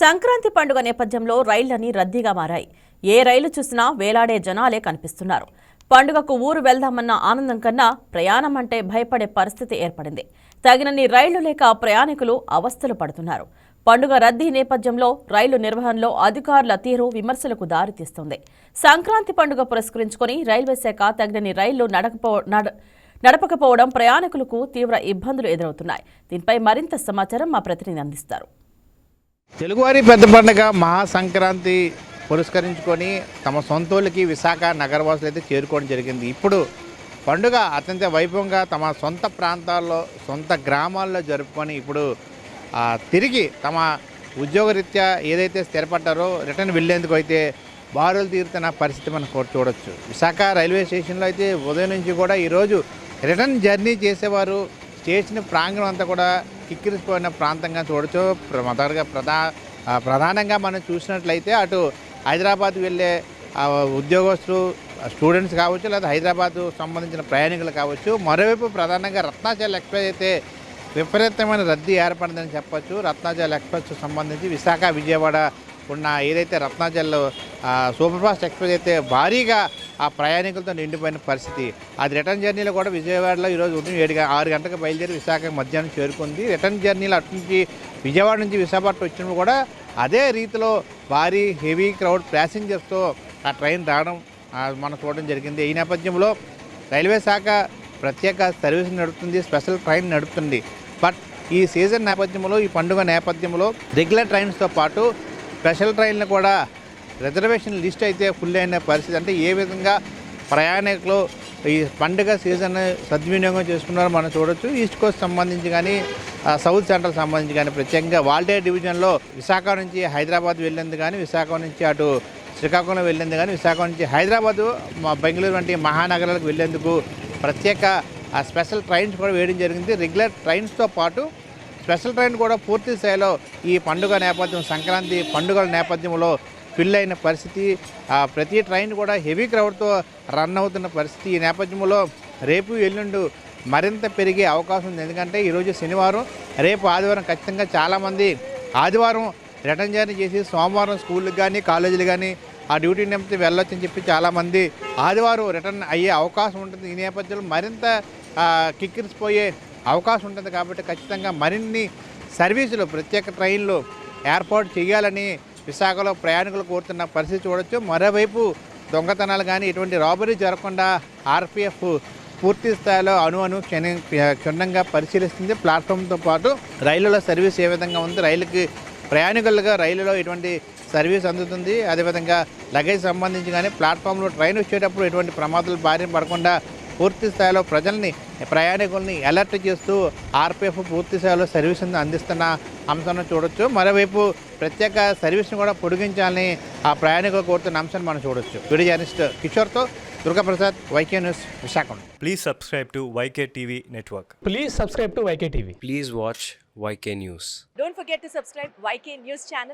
సంక్రాంతి పండుగ నేపథ్యంలో రైళ్ళన్నీ రద్దీగా మారాయి. ఏ రైలు చూసినా వేలాడే జనాలే కనిపిస్తున్నారు. పండుగకు ఊరు వెళ్దామన్న ఆనందం కన్నా ప్రయాణం అంటే భయపడే పరిస్థితి ఏర్పడింది. తగినన్ని రైళ్ళు లేక ప్రయాణికులు అవస్థలు పడుతున్నారు. పండుగ రద్దీ నేపథ్యంలో రైలు నిర్వహణలో అధికారుల తీరు విమర్శలకు దారితీస్తుంది సంక్రాంతి పండుగ పురస్కరించుకొని రైల్వే శాఖ తగినన్ని రైళ్ళు నడకపో నడ నడపకపోవడం ప్రయాణికులకు తీవ్ర ఇబ్బందులు ఎదురవుతున్నాయి. దీనిపై మరింత సమాచారం మా ప్రతినిధి అందిస్తారు. తెలుగువారి పెద్ద పండుగ మహాసంక్రాంతి పురస్కరించుకొని తమ సొంతోళ్ళకి విశాఖ నగరవాసులు అయితే చేరుకోవడం జరిగింది. ఇప్పుడు పండుగ అత్యంత వైభవంగా తమ సొంత ప్రాంతాల్లో సొంత గ్రామాల్లో జరుపుకొని ఇప్పుడు తిరిగి తమ ఉద్యోగరీత్యా ఏదైతే స్థిరపడ్డారో రిటర్న్ వెళ్ళేందుకు అయితే బారులు తీరుతున్న పరిస్థితి మనం చూడొచ్చు. విశాఖ రైల్వే స్టేషన్లో అయితే ఉదయం నుంచి కూడా ఈరోజు రిటర్న్ జర్నీ చేసేవారు స్టేషన్ ప్రాంగణం అంతా కూడా కిక్కిరిసిపోయిన ప్రాంతంగా చూడొచ్చు. ప్ర- మొదటగా ప్రధా ప్రధానంగా మనం చూసినట్లయితే అటు హైదరాబాద్ వెళ్ళే ఉద్యోగస్తులు స్టూడెంట్స్ కావచ్చు లేదా హైదరాబాద్ సంబంధించిన ప్రయాణికులు కావచ్చు మరోవైపు ప్రధానంగా రత్నాచల్ ఎక్స్ప్రెస్ అయితే విపరీతమైన రద్దీ ఏర్పడిందని చెప్పొచ్చు. రత్నాచల్ ఎక్స్ప్రెస్ సంబంధించి విశాఖ విజయవాడ ఉన్న ఏదైతే రత్నాచల్ సూపర్ ఫాస్ట్ ఎక్స్ప్రెస్ అయితే భారీగా ఆ ప్రయాణికులతో నిండిపోయిన పరిస్థితి. అది రిటర్న్ జర్నీలో కూడా విజయవాడలో ఈరోజు ఉదయం ఏడు ఆరు గంటలకు బయలుదేరి విశాఖ మధ్యాహ్నం చేరుకుంది. రిటర్న్ జర్నీలో అటు నుంచి విజయవాడ నుంచి విశాఖపట్నం వచ్చినప్పుడు కూడా అదే రీతిలో భారీ హెవీ క్రౌడ్ ప్యాసింజర్స్తో ఆ ట్రైన్ రావడం మనం చూడడం జరిగింది. ఈ నేపథ్యంలో రైల్వే శాఖ ప్రత్యేక సర్వీస్ నడుపుతుంది స్పెషల్ ట్రైన్ నడుపుతుంది. బట్ ఈ సీజన్ నేపథ్యంలో ఈ పండుగ నేపథ్యంలో రెగ్యులర్ ట్రైన్స్తో పాటు స్పెషల్ ట్రైన్లు కూడా రిజర్వేషన్ లిస్ట్ అయితే ఫుల్ అయిన పరిస్థితి. అంటే ఏ విధంగా ప్రయాణికులు ఈ పండుగ సీజన్ సద్వినియోగం చేసుకున్నారో మనం చూడొచ్చు. ఈస్ట్ కోస్ట్ సంబంధించి కానీ సౌత్ సెంట్రల్ సంబంధించి కానీ ప్రత్యేకంగా వాల్డే డివిజన్లో విశాఖ నుంచి హైదరాబాద్ వెళ్ళింది కానీ విశాఖ నుంచి అటు శ్రీకాకుళం వెళ్ళింది కానీ విశాఖ నుంచి హైదరాబాదు మా బెంగళూరు వంటి మహానగరాలకు వెళ్ళేందుకు ప్రత్యేక ఆ స్పెషల్ ట్రైన్స్ కూడా వేయడం జరిగింది. రెగ్యులర్ ట్రైన్స్తో పాటు స్పెషల్ ట్రైన్ కూడా పూర్తి స్థాయిలో ఈ పండుగ నేపథ్యం సంక్రాంతి పండుగల నేపథ్యంలో ఫిల్ అయిన పరిస్థితి ప్రతి ట్రైన్ కూడా హెవీ క్రౌడ్తో రన్ అవుతున్న పరిస్థితి. ఈ నేపథ్యంలో రేపు ఎల్లుండు మరింత పెరిగే అవకాశం ఉంది. ఎందుకంటే ఈరోజు శనివారం రేపు ఆదివారం ఖచ్చితంగా చాలామంది ఆదివారం రిటర్న్ జర్నీ చేసి సోమవారం స్కూళ్ళకి కానీ కాలేజీలు కానీ ఆ డ్యూటీ నిమిత్తం వెళ్ళొచ్చని చెప్పి చాలామంది ఆదివారం రిటర్న్ అయ్యే అవకాశం ఉంటుంది. ఈ నేపథ్యంలో మరింత కిక్కిరిసిపోయే అవకాశం ఉంటుంది. కాబట్టి ఖచ్చితంగా మరిన్ని సర్వీసులు ప్రత్యేక ట్రైన్లు ఏర్పాటు చేయాలని విశాఖలో ప్రయాణికులు కోరుతున్న పరిస్థితి చూడొచ్చు. మరోవైపు దొంగతనాలు కానీ ఎటువంటి రాబరీ జరగకుండా ఆర్పిఎఫ్ పూర్తి స్థాయిలో అణు అణు క్షణ క్షుణ్ణంగా పరిశీలిస్తుంది. ప్లాట్ఫామ్తో పాటు రైలులో సర్వీస్ ఏ విధంగా ఉంది? రైలుకి ప్రయాణికులుగా రైలులో ఎటువంటి సర్వీస్ అందుతుంది. అదేవిధంగా లగేజ్ సంబంధించి కానీ ప్లాట్ఫామ్లో ట్రైన్ వచ్చేటప్పుడు ఎటువంటి ప్రమాదాలు బారిన పడకుండా పూర్తి స్థాయిలో ప్రజల్ని ప్రయాణికుల్ని అలర్ట్ చేస్తూ ఆర్పిఎఫ్ పూర్తి స్థాయిలో సర్వీస్ని అందిస్తున్న అంశాన్ని చూడొచ్చు మరోవైపు ప్రత్యేక సర్వీస్ని కూడా పొడిగించాలని ఆ ప్రయాణికులు కోరుతున్న అంశాన్ని మనం చూడొచ్చు video journalist కిషోర్తో Durgaprasad YK news Visakhapatnam Please subscribe to YK TV Network. Please subscribe to YK TV. Please watch YK News. Don't forget to subscribe YK News channel